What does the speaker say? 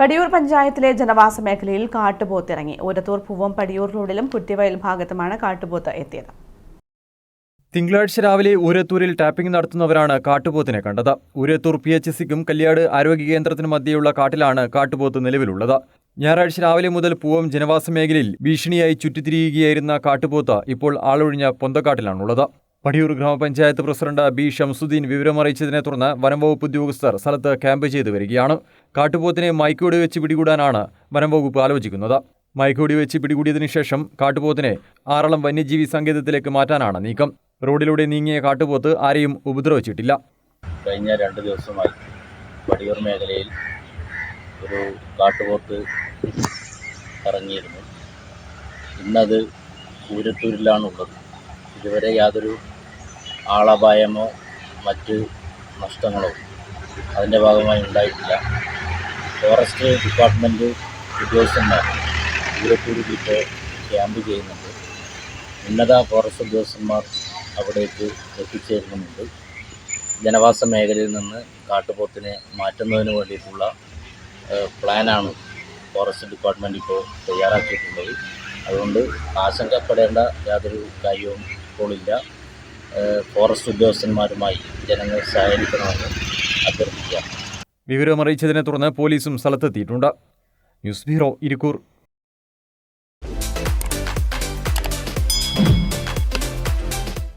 പടിയൂർ പഞ്ചായത്തിലെ ജനവാസ മേഖലയിൽ കാട്ടുപോത്ത് ഇറങ്ങി ഒരത്തൂർ പൂവം പടിയൂർ റോഡിലും കുറ്റിവയൽ ഭാഗത്തുമാണ് കാട്ടുപോത്ത് എത്തിയത്. തിങ്കളാഴ്ച രാവിലെ ഊരത്തൂരിൽ ടാപ്പിംഗ് നടത്തുന്നവരാണ് കാട്ടുപോത്തിനെ കണ്ടത്. ഊരത്തൂർ പി എച്ച് സിക്കും കല്യാട് ആരോഗ്യ കേന്ദ്രത്തിനും മധ്യയുള്ള കാട്ടിലാണ് കാട്ടുപോത്ത് നിലവിലുള്ളത്. ഞായറാഴ്ച രാവിലെ മുതൽ പൂവം ജനവാസ മേഖലയിൽ ഭീഷണിയായി ചുറ്റിത്തിരിയുകയായിരുന്ന കാട്ടുപോത്ത് ഇപ്പോൾ ആളൊഴിഞ്ഞ പൊന്തക്കാട്ടിലാണുള്ളത്. പടിയൂർ ഗ്രാമപഞ്ചായത്ത് പ്രസിഡന്റ് ബി ഷംസുദ്ദീൻ വിവരമറിയിച്ചതിനെ തുടർന്ന് വനംവകുപ്പ് ഉദ്യോഗസ്ഥർ സ്ഥലത്ത് ക്യാമ്പ് ചെയ്തു വരികയാണ്. കാട്ടുപോത്തിനെ മൈക്കോടി വെച്ച് പിടികൂടാനാണ് വനംവകുപ്പ് ആലോചിക്കുന്നത്. മൈക്കോടി വെച്ച് പിടികൂടിയതിനു ശേഷം കാട്ടുപോത്തിനെ ആറളം വന്യജീവി സങ്കേതത്തിലേക്ക് മാറ്റാനാണ് നീക്കം. റോഡിലൂടെ നീങ്ങിയ കാട്ടുപോത്ത് ആരെയും ഉപദ്രവിച്ചിട്ടില്ല. കഴിഞ്ഞ രണ്ട് ദിവസമായി പടിയൂർ മേഖലയിൽ ഒരു കാട്ടുപോത്ത് ഇറങ്ങിയിരുന്നു. ഇന്നത് പൂരത്തൂരിലാണുള്ളത് ഇതുവരെ യാതൊരു ആളപായമോ മറ്റ് നഷ്ടങ്ങളോ അതിന്റെ ഭാഗമായി ഉണ്ടായിട്ടില്ല. ഫോറസ്റ്റ് ഡിപ്പാർട്ട്മെന്റ് ഉദ്യോഗസ്ഥന്മാർ പൂരത്തൂരിൽ ഇപ്പോൾ ക്യാമ്പ് ചെയ്യുന്നുണ്ട്. ഉന്നത ഫോറസ്റ്റ് ഉദ്യോഗസ്ഥന്മാർ അവിടേക്ക് എത്തിച്ചേരുന്നുമുണ്ട്. ജനവാസ മേഖലയിൽ നിന്ന് കാട്ടുപോത്തിനെ മാറ്റുന്നതിന് വേണ്ടിയിട്ടുള്ള പ്ലാനാണ് ഫോറസ്റ്റ് ഡിപ്പാർട്ട്മെന്റ് ഇപ്പോൾ തയ്യാറാക്കിയിട്ടുള്ളത്. അതുകൊണ്ട് ആശങ്കപ്പെടേണ്ട യാതൊരു കാര്യവും ഏഹ്, ഫോറസ്റ്റ് ഉദ്യോഗസ്ഥന്മാരുമായി ജനങ്ങൾ സഹകരിക്കണമെന്ന് അഭ്യർത്ഥിക്കുക വിവരമറിയിച്ചതിനെ തുടർന്ന് പോലീസും സ്ഥലത്തെത്തിയിട്ടുണ്ട്. News bureau Irikkur.